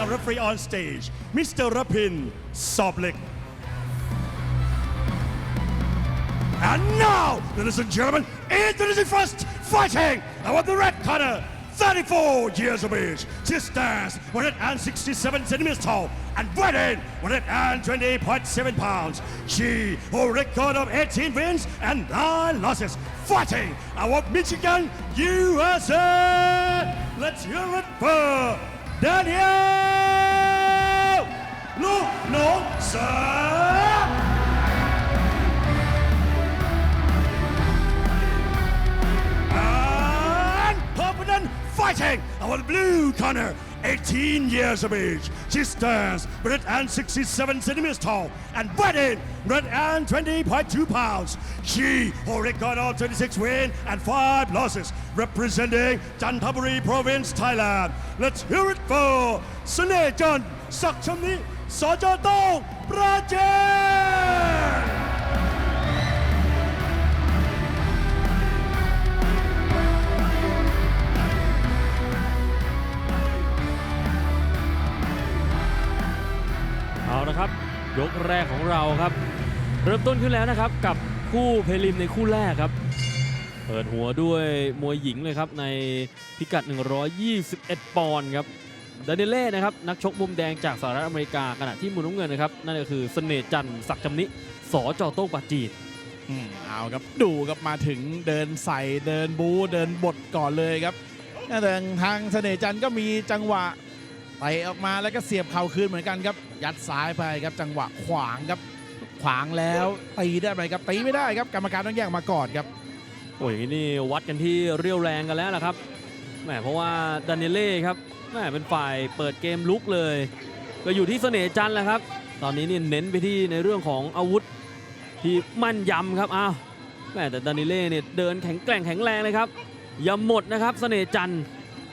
our referee on stage, Mr. Rapin Soblik. And now, ladies and gentlemen, introducing first, fighting out the red corner, 34 years of age, she stands 167 centimeters tall and weighing 120.7 pounds. She a record of 18 wins and 9 losses, fighting of Michigan, USA. Let's hear it for no, no, sir! fighting our blue corner, 18 years of age. She stands red and 67 centimeters tall and weighing red and 20.2 pounds. She already got all 26 wins and 5 losses, representing Chantaburi province, Thailand. Let's hear it for Sunay John Sakchami Sunejan Sakchamni Sajatong Prajan! เอาละครับ ยกแรกของเราครับ เริ่มต้นขึ้นแล้วนะครับกับคู่เพลิมในคู่แรกครับ เปิดหัวด้วยมวยหญิงเลยครับในพิกัด 121 ปอนด์ครับ ดานิเล่นะครับนักชกมุมแดงจากสหรัฐอเมริกาขณะที่มุมน้ำเงินนะครับนั่นก็คือเสน่ห์จันทร์ศักดิ์จำนิสอจอโต้งปาจีนอืมเอาครับดูครับมาถึงเดินใส่เดินบูเดินบทก่อนเลยครับแต่ทางเสน่ห์จันทร์ก็มีจังหวะเตะออกมาแล้วก็เสียบเข่าคืนเหมือนกันครับ ยัดซ้ายไปครับจังหวะขวางครับ ขวางแล้วตีได้ไหมครับตีไม่ได้ครับกรรมการต้องแยกมาก่อนครับโอ้ยนี่วัดกันที่เรียวแรงกันแล้วล่ะครับ แหมเพราะว่าดานิเล่ครับแหมเป็นฝ่ายเปิดเกมลุกเลย ก็อยู่ที่เสน่ห์จันทร์แหละครับ ตอนนี้นี่เน้นไปที่ในเรื่องของอาวุธที่มั่นยำครับอ้าวแหมแต่ดานิเล่เนี่ยเดินแข็งแกร่งแข็งแรงเลยครับอย่าหมดนะครับเสน่ห์จันทร์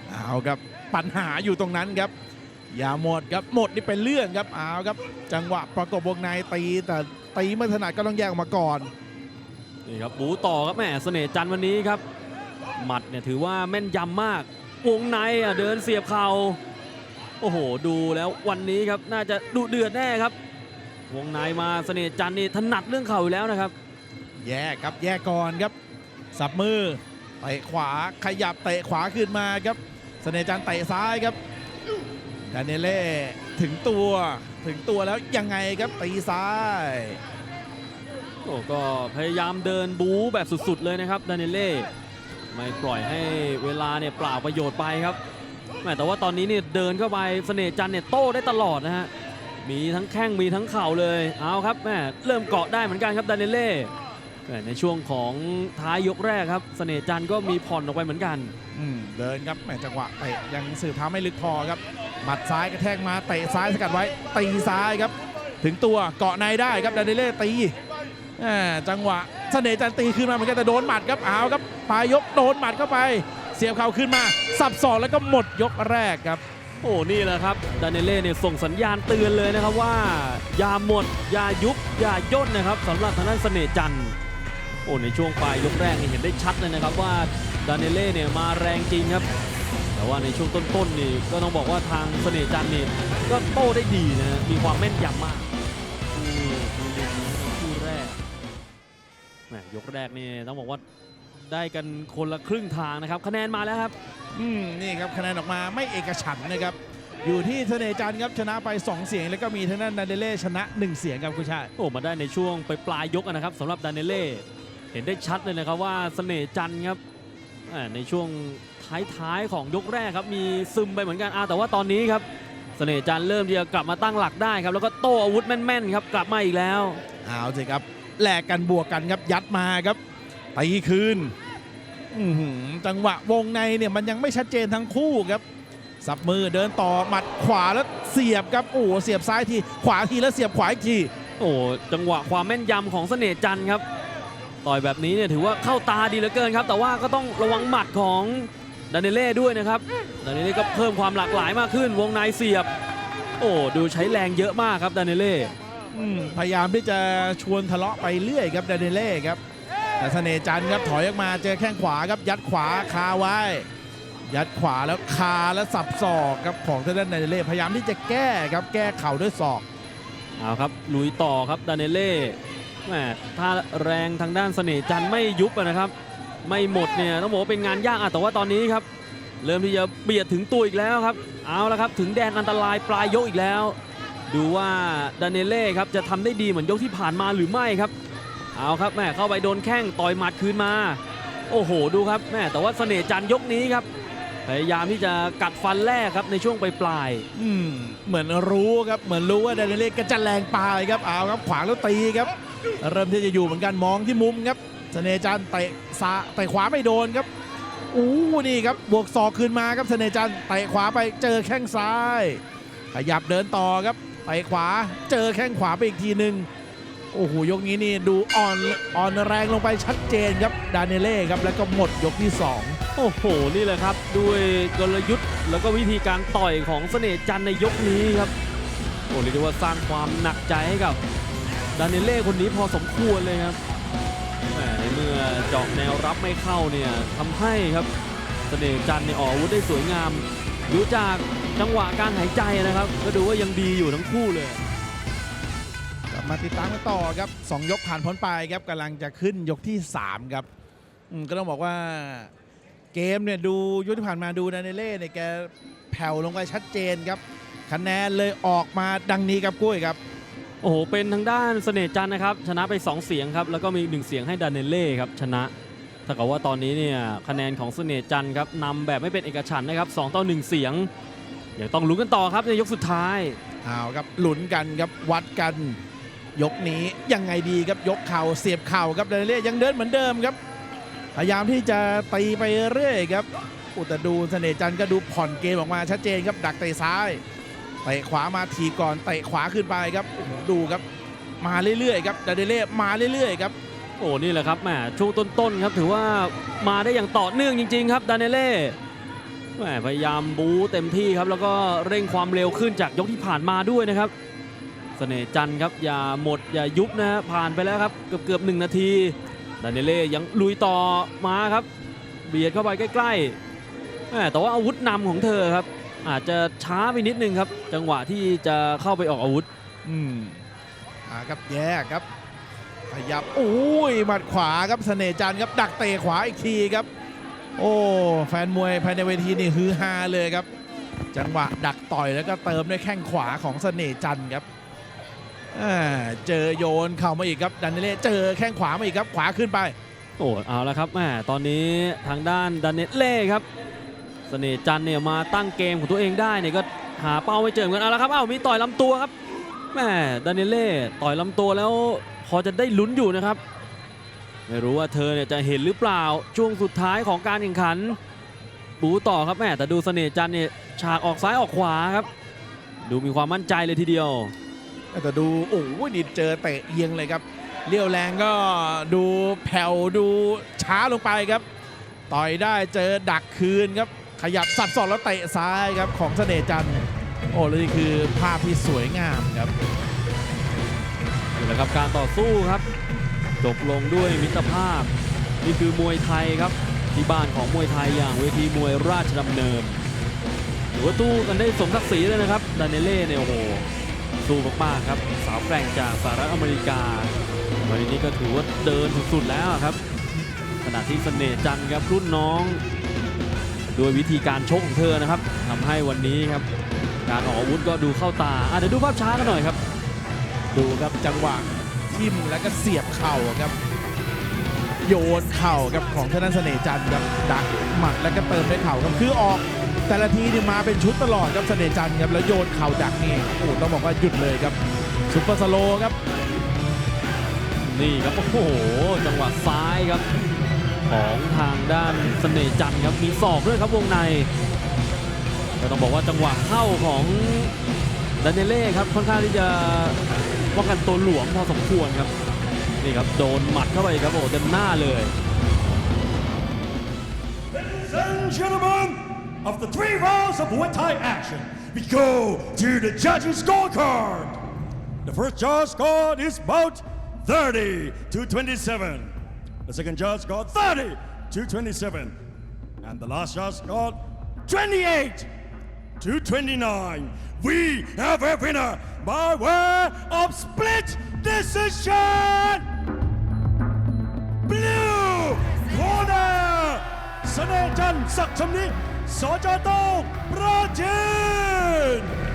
เอาครับปัญหาอยู่ตรงนั้นครับ อย่าหมดครับหมดนี่เป็นเรื่องครับเอาครับ จังหวะประกบวงในตีแต่ตีไม่ถนัดก็ต้องแยกออกมาก่อนนี่ครับบูต่อครับแหมเสน่ห์จันทร์วันนี้ครับ หมัดเนี่ยถือว่าแม่นยำมากวงในอะเดินเสียบเข่าโอ้โห ดูแล้ววันนี้ครับน่าจะดุเดือดแน่ครับ วงในมาเสน่ห์จันทร์นี่ถนัดเรื่องเข่าอยู่แล้วนะครับ แยกครับแยกก่อนครับ สับมือเตะขวาขยับเตะขวาขึ้นมาครับเสน่ห์จันทร์เตะซ้ายครับดานิเล่ถึงตัวถึงตัวแล้วยังไงครับตีซ้ายโอ้ก็พยายามเดินบู๊แบบสุดๆเลยนะครับดานิเล่ ไม่ปล่อยให้เวลาเนี่ยเปล่าประโยชน์ไปครับแหมแต่ว่าตอนนี้เนี่ยเดินเข้าไปเสน่ห์จันเนี่ยโต้ได้ตลอดนะฮะมีทั้งแข้งมีทั้งเข่าเลยเอาครับแหมเริ่มเกาะได้เหมือนกันครับดานิเล่แหมในช่วงของท้ายยกแรกครับเสน่ห์จันก็มีผ่อนออกไปเหมือนกันอืมเดินครับแหมจังหวะเตะยังสื่อเท้าไม่ลึกพอครับหมัดซ้ายกระแทกมาเตะซ้ายสกัดไว้ตีซ้ายครับ ถึงตัวเกาะในได้ครับดานิเล่ตีจังหวะ เสน่ห์จันตีขึ้นมาเหมือนกันแต่โดนหมัดครับเอาครับปลายยกโดนหมัดเข้าไป เสียบเข่าขึ้นมา สับศอกแล้วก็หมดยกแรกครับ โอ้นี่แหละครับดานิเล่เนี่ยส่งสัญญาณเตือนเลยนะครับว่า อย่าหมด อย่ายุบ อย่าย่นนะครับสำหรับทางด้านเสน่ห์จันทร์โอ้ในช่วงปลายยกแรกนี่เห็นได้ชัดเลยนะครับว่าดานิเล่เนี่ยมาแรงจริงครับ แต่ว่าในช่วงต้นๆนี่ก็ต้องบอกว่าทางเสน่ห์จันทร์นี่ก็โต้ได้ดีนะมีความแม่นยำมาก ยกแรกนี่ต้องบอกว่าได้กันคนละครึ่งทางนะครับ คะแนนมาแล้วครับ อืมนี่ครับคะแนนออกมาไม่เอกฉันท์นะครับ อยู่ที่เสน่ห์จันทร์ครับชนะไป 2 เสียง แล้วก็มีทางด้านดานิเล่ชนะ 1 เสียงครับคุณชายโอ้มาได้ในช่วงไปปลายยกอะนะครับสำหรับดานิเล่เห็นได้ชัดเลยนะครับว่าเสน่ห์จันทร์ครับอ่าในช่วงท้ายๆของยกแรกครับมีซึมไปเหมือนกันอ่าแต่ว่าตอนนี้ครับเสน่ห์จันทร์เริ่มที่จะกลับมาตั้งหลักได้ครับแล้วก็โต้อาวุธแม่นๆครับกลับมาอีกแล้ว เอาสิครับ แลกกันบวกกันครับยัดมาครับตีคืนอื้อหือจังหวะวงในเนี่ยมันยังไม่ชัดเจนทั้งคู่ครับ สับมือเดินต่อหมัดขวาแล้วเสียบครับโอ้โหเสียบซ้ายทีขวาทีแล้วเสียบขวาอีกทีโอ้จังหวะความแม่นยำของเสน่ห์จันทร์ครับ ต่อยแบบนี้เนี่ยถือว่าเข้าตาดีเหลือเกินครับ แต่ว่าก็ต้องระวังหมัดของดานิเล่ด้วยนะครับดานิเล่ก็เพิ่มความหลากหลายมากขึ้น วงในเสียบ โอ้ดูใช้แรงเยอะมากครับดานิเล่อืม พยายามที่จะชวนทะเลาะไปเรื่อยครับดานิเล่ครับแต่เสน่ห์จันทร์ครับถอยออกมาเจอแข้งขวาครับยัดขวาคาไว้ ยัดขวาแล้วคาแล้วสับศอกครับของทางด้านไดเล่พยายามที่จะแก้ครับแก้เข่าด้วยศอกเอาครับลุยต่อครับดานเนเล่แหมถ้าแรงทางด้านเสน่ห์จันทร์ไม่ยุบอะนะครับ ไม่หมดเนี่ยต้องบอกว่าเป็นงานยากอะแต่ว่าตอนนี้ครับ เริ่มที่จะเบียดถึงตัวอีกแล้วครับ เอาละครับถึงแดนอันตรายปลายยกอีกแล้ว ดูว่าดานเนเล่ครับจะทำได้ดีเหมือนยกที่ผ่านมาหรือไม่ครับ เอาครับแม่เข้าไปโดนแข้งต่อยหมัดคืนมา โอ้โหดูครับแม่แต่ว่าเสน่ห์จันยกนี้ครับพยายามที่จะกัดฟันแรกครับในช่วงปลายๆอืมเหมือนรู้ครับเหมือนรู้ว่าไดเล่ก็จะแรงปลายครับเอาครับขวางแล้วตีครับ เริ่มที่จะอยู่เหมือนกันมองที่มุมครับเสน่ห์จันเตะซ้ายเตะขวาไม่โดนครับอู้นี่ครับบวกศอกคืนมาครับเสน่ห์จันเตะขวาไปเจอแข้งซ้าย ขยับเดินต่อครับ เตะขวาเจอแข้งขวาไปอีกทีหนึ่งโอ้โหยกนี้นี่ดูอ่อนอ่อนแรงลงไปชัดเจนครับดานเนเล่ครับแล้วก็หมดยกที่สองโอ้โห นี่แหละครับ ด้วยกลยุทธ์แล้วก็วิธีการต่อยของเสน่ห์จันในยกนี้ครับโอ้เรียกได้ว่าสร้างความหนักใจให้กับดานเนเล่คนนี้พอสมควรเลยครับในเมื่อเจาะแนวรับไม่เข้าเนี่ยทำให้ครับเสน่ห์จันทร์เนี่ยออกอาวุธได้สวยงามดูจาก จังหวะการหายใจนะครับ ก็ดูว่ายังดีอยู่ทั้งคู่เลยกลับมาติดตามกันต่อครับสองยกผ่านพ้นไปครับกำลังจะขึ้นยกที่3ครับอืมก็ต้องบอกว่าเกมเนี่ยดูยกที่ผ่านมาดูดานเนเล่เนี่ยแกแผ่วลงไปชัดเจนครับคะแนนเลยออกมาดังนี้ครับกุ้ยครับ โอ้โหเป็นทางด้านเสน่ห์จันทร์นะครับ ชนะไป 2 เสียงครับแล้วก็มีอีกหนึ่งเสียงให้ดานเนเล่ครับชนะถ้ากับว่าตอนนี้เนี่ยคะแนนของเสน่ห์จันทร์ครับนำแบบไม่เป็นเอกฉันท์นะครับ2ต่อ1เสียง ยังต้องลุ้นกันต่อครับในยกสุดท้ายเอาครับหลุนกันครับวัดกัน ยกนี้ยังไงดีครับยกเข่าเสียบเข่าครับดานเนเล่ยังเดินเหมือนเดิมครับ พยายามที่จะตีไปเรื่อยครับ อุตดูเสน่ห์จันทร์ก็ดูผ่อนเกมออกมาชัดเจนครับดักเตะซ้ายเตะขวามาทีบก่อนเตะขวาขึ้นไปครับโอ้โหดูครับมาเรื่อยๆครับดาเดเล่มาเรื่อยๆครับโอ้นี่แหละครับแหมช่วงต้นๆครับถือว่ามาได้อย่างต่อเนื่องจริง ๆ ครับดานเนเล่แหม พยายามบู๊เต็มที่ครับ แล้วก็เร่งความเร็วขึ้นจากยกที่ผ่านมาด้วยนะครับเสน่ห์จันครับอย่าหมดอย่ายุบนะฮะผ่านไปแล้วครับเกือบเกือบหนึ่งนาทีดานเนเล่ยังลุยต่อมาครับ เบียดเข้าไปใกล้ๆแหมแต่ว่าอาวุธนำของเธอครับ อาจจะช้าไปนิดนึงครับ จังหวะที่จะเข้าไปออกอาวุธ อืมอ่าครับแยกครับขยับโอ้ยหมัดขวาครับเสน่ห์จันครับดักเตะขวาอีกทีครับ โอ้แฟนมวยภายในเวทีนี่ฮือฮาเลยครับ จังหวะดักต่อยแล้วก็เติมด้วยแข้งขวาของเสน่ห์จันครับอ่าเจอโยนเข่ามาอีกครับดันเนเล่เจอแข้งขวามาอีกครับขวาขึ้นไปโอ้เอาละครับแม่ตอนนี้ทางด้านดานเนเล่ครับเสน่ห์จันเนี่ยมาตั้งเกมของตัวเองได้เนี่ยก็หาเป้าไม่เจอเหมือนกันเอาละครับเอ้ามีต่อยลำตัวครับแม่ดานเนเล่ต่อยลำตัวแล้วพอจะได้ลุ้นอยู่นะครับ ไม่รู้ว่าเธอเนี่ยจะเห็นหรือเปล่าช่วงสุดท้ายของการแข่งขันบูต่อครับแม่แต่ดูเสน่ห์จันทร์เนี่ยฉากออกซ้ายออกขวาครับ ดูมีความมั่นใจเลยทีเดียว แต่ดูโอ้ยดิเจอเตะเอียงเลยครับเลี้ยวแรงก็ดูแผ่วดูช้าลงไปครับ ต่อยได้เจอดักคืนครับ ขยับสับสอกแล้วเตะซ้ายครับของเสน่ห์จันทร์โอ้แล้วนี่คือภาพที่สวยงามครับนี่แหละครับการต่อสู้ครับ จบลงด้วยมิตรภาพ นี่คือมวยไทยครับ ที่บ้านของมวยไทยอย่างเวทีมวยราชดำเนินถือว่าตู้กันได้สมศักดิ์ศรีเลยนะครับดานเนเล่เนี่ยโอ้โหสู้มากๆครับ สาวแกร่งจากสหรัฐอเมริกาวันนี้ก็ถือว่าเดินสุดๆแล้วครับขณะที่เสน่ห์จันครับรุ่นน้องด้วยวิธีการชกของเธอนะครับทำให้วันนี้ครับ การออกอาวุธก็ดูเข้าตาอะเดี๋ยวดูภาพช้ากันหน่อยครับ ดูครับจังหวะ ทิ่มแล้วก็เสียบเข่าครับ โยนเข่าครับของทางด้านเสน่ห์จันทร์ครับดักหมัดแล้วก็เติมด้วยเข่าครับคือออก แต่ละทีนี่มาเป็นชุดตลอดครับเสน่ห์จันทร์ครับแล้วโยนเข่าดักนี่โอ้ต้องบอกว่าหยุดเลยครับซุปเปอร์สโลครับนี่ครับโอ้โหจังหวะซ้ายครับ ของทางด้านเสน่ห์จันทร์ครับมีศอกด้วยครับวงในก็ต้องบอกว่าจังหวะเข้าของดานเนเล่ครับค่อนข้างที่จะ ป้องกันตัวหลวมพอสมควรครับนี่ครับโดนหมัดเข้าไปครับโอ้เต็มหน้าเลย Ladies and gentlemen, after three rounds of Muay Thai action, we go to the judges' scorecard. The first judge scored is about 30 to 27. The second judge scored 30 to 27. And the last judge scored 28 to 29. we have a winner by way of split decision. Blue corner, Sanajan Sakchamni, Sajatong Pratin.